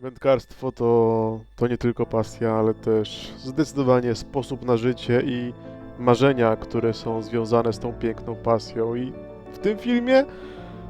Wędkarstwo to, to nie tylko pasja, ale też zdecydowanie sposób na życie i marzenia, które są związane z tą piękną pasją. I w tym filmie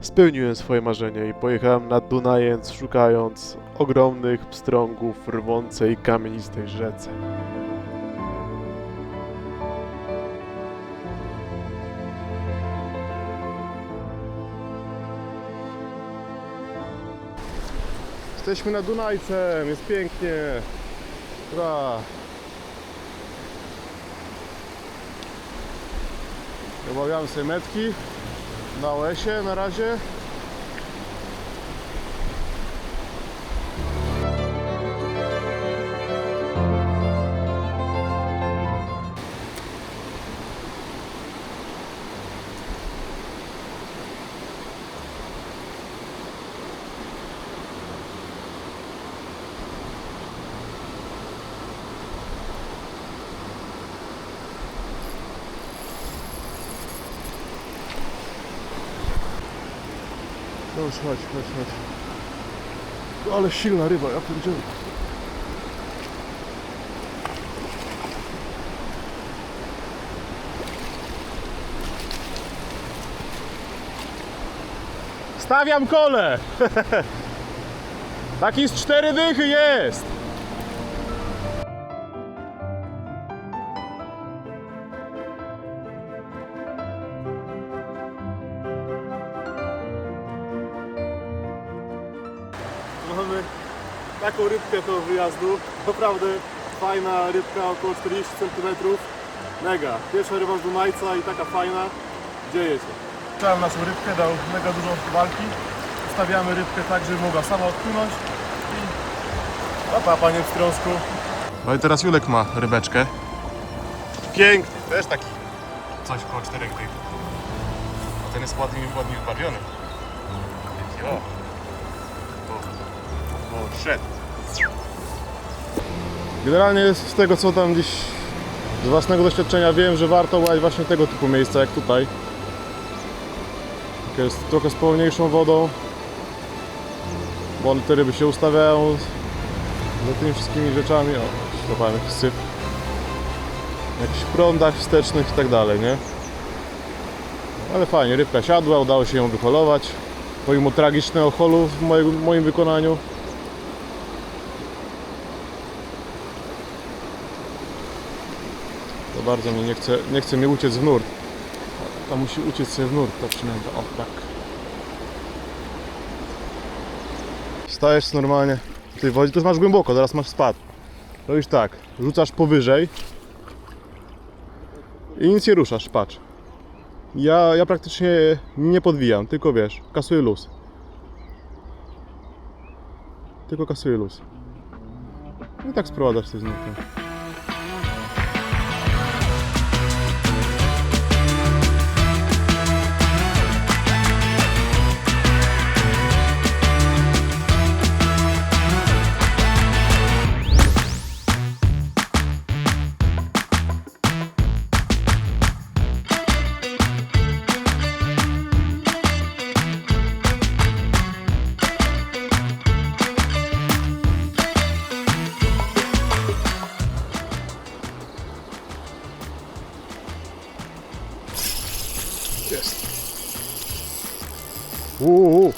spełniłem swoje marzenie i pojechałem nad Dunajec, szukając ogromnych pstrągów rwącej, kamienistej rzece. Jesteśmy nad Dunajcem, jest pięknie. Ura. Obawiamy sobie metki na łesie na razie. Już chodź, chodź, chodź. Ale silna ryba, ja pierdzielę. Stawiam kole! Taki z cztery dychy jest! Taką rybkę do wyjazdu. Naprawdę fajna rybka, około 40 cm. Mega. Pierwsza ryba z Dunajca i taka fajna. Dzieje się. Chciałem naszą rybkę, dał mega dużo walki. Stawiamy rybkę tak, żeby mogła sama odpłynąć. I... Opa, panie w strąsku. No i teraz Julek ma rybeczkę. Piękny, też taki coś koło 4 dych. A ten jest ładnie, ładnie wybawiony. O. O, o, szedł. Generalnie z tego co tam gdzieś z własnego doświadczenia wiem, że warto łać właśnie tego typu miejsca jak tutaj. Jest trochę z powolniejszą wodą. Bo one te ryby się ustawiają za tymi wszystkimi rzeczami. O, ślepałem jakiś syf. Jakichś prądach wstecznych i tak dalej, nie? Ale fajnie, rybka siadła, udało się ją wyholować. Pomimo tragicznego holu w moim wykonaniu. Bardzo mnie nie chce, nie chce mi uciec w nurt. To musi uciec sobie w nurt, ta przynęta. O, tak. Stajesz normalnie w tej wodzie, to masz głęboko, zaraz masz spad. Robisz tak, rzucasz powyżej i nic nie ruszasz, patrz. Ja, ja praktycznie nie podwijam, tylko wiesz, kasuję luz. Tylko kasuję luz. I tak sprowadzasz się z nurtem. Jest. Uuu.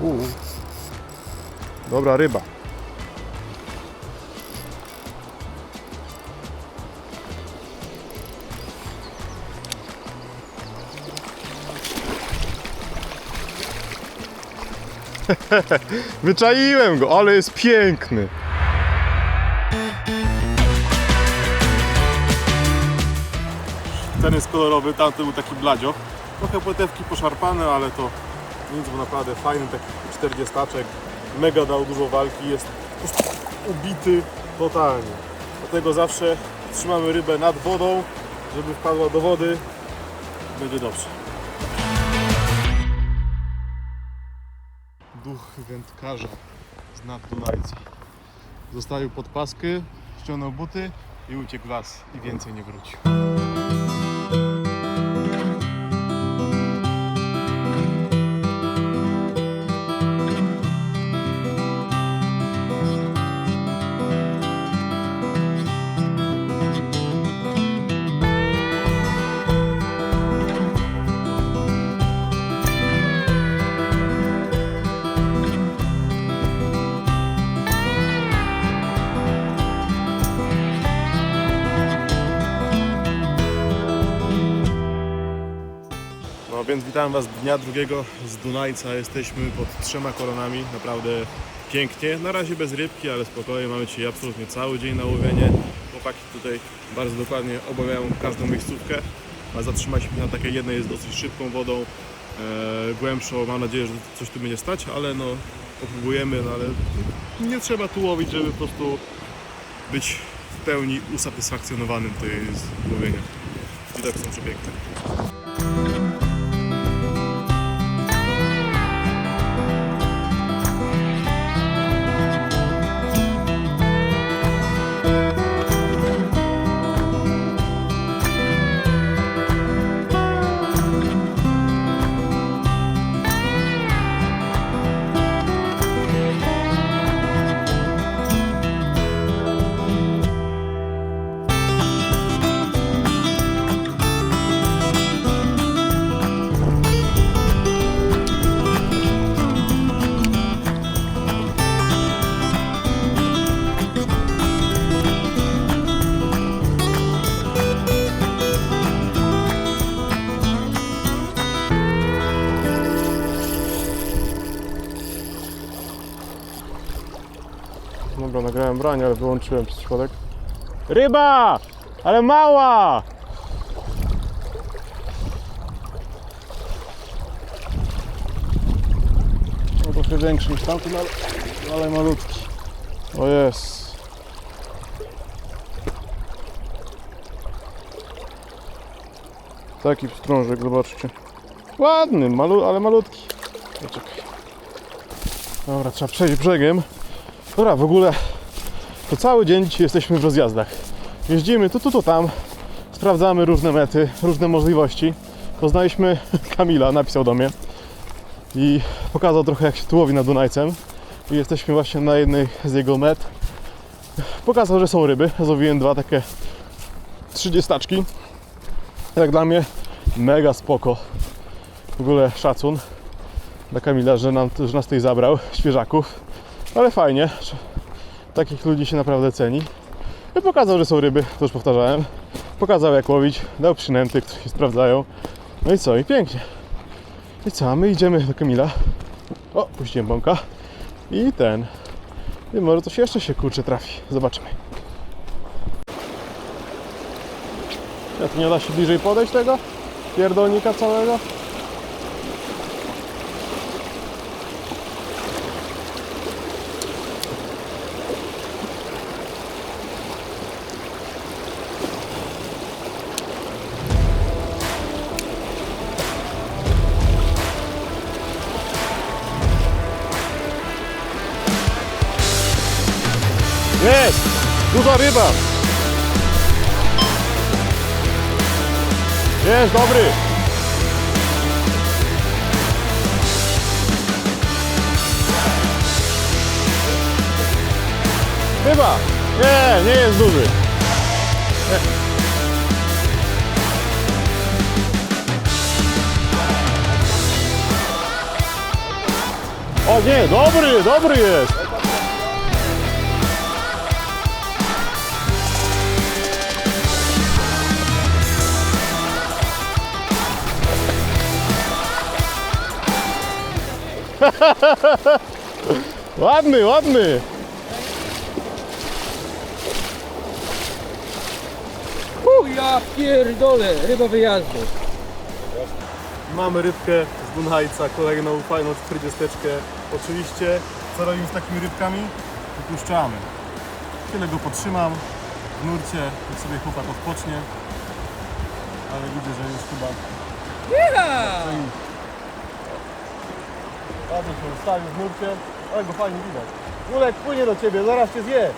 Uuu. Dobra ryba. Wyczaiłem go, ale jest piękny. Ten jest kolorowy, tamten był taki bladzio. Trochę płetewki poszarpane, ale to nic, bo naprawdę fajny taki 40 Mega dał dużo walki, jest, ubity totalnie. Dlatego zawsze trzymamy rybę nad wodą, żeby wpadła do wody. Będzie dobrze. Wędkarza z nad Dunajca. Zostawił podpaskę, ściągnął buty i uciekł las i więcej nie wrócił. Więc witam Was dnia drugiego z Dunajca. Jesteśmy pod trzema koronami, naprawdę pięknie. Na razie bez rybki, ale spokojnie, mamy dzisiaj absolutnie cały dzień na łowienie. Chłopaki tutaj bardzo dokładnie obawiają każdą miejscówkę, a zatrzymaliśmy się na takiej jednej z dosyć szybką wodą, e, głębszą. Mam nadzieję, że coś tu będzie stać, ale no popróbujemy, no ale nie trzeba tu łowić, żeby po prostu być w pełni usatysfakcjonowanym tutaj z łowienia. Widoki są przepiękne. Dobra, nagrałem branie, ale wyłączyłem przez przypadek. Ryba! Ale mała! No trochę większy niż tamten, ale, ale malutki. O jest. Taki pstrążek, zobaczcie. Ładny, malu, ale malutki. Poczekaj. Dobra, trzeba przejść brzegiem. Dobra, w ogóle to cały dzień jesteśmy w rozjazdach. Jeździmy tu, tu, tu, tam. Sprawdzamy różne mety, różne możliwości. Poznaliśmy Kamila, napisał do mnie i pokazał trochę jak się tu łowi nad Dunajcem. I jesteśmy właśnie na jednej z jego met. Pokazał, że są ryby. Złowiłem dwa takie 30 Jak dla mnie mega spoko. W ogóle szacun dla Kamila, że, nam, że nas tutaj zabrał, świeżaków. Ale fajnie, takich ludzi się naprawdę ceni. I pokazał, że są ryby, to już powtarzałem. Pokazał jak łowić, dał przynęty, które się sprawdzają. No i co, i pięknie. I co, my idziemy do Kamila. O, puściłem bąka. I ten. I może coś jeszcze się kurczę trafi. Zobaczymy. Ja tu nie da się bliżej podejść tego? Pierdolnika całego? Duża ryba! Jest, dobry! Nie, nie jest duży. O nie, dobry, dobry jest! Ładny, ładny. U, ja pierdolę, ryba wyjazdu. Mamy rybkę z Dunajca, kolejną fajną 40. Oczywiście, co robimy z takimi rybkami? Wypuszczamy. Tyle go potrzymam w nurcie, niech sobie chłopak odpocznie. Ale widzę, że już chyba Ja! Ładnie się ustawił w nurcie. Ale go fajnie widać. Ulek płynie do ciebie, zaraz cię zje.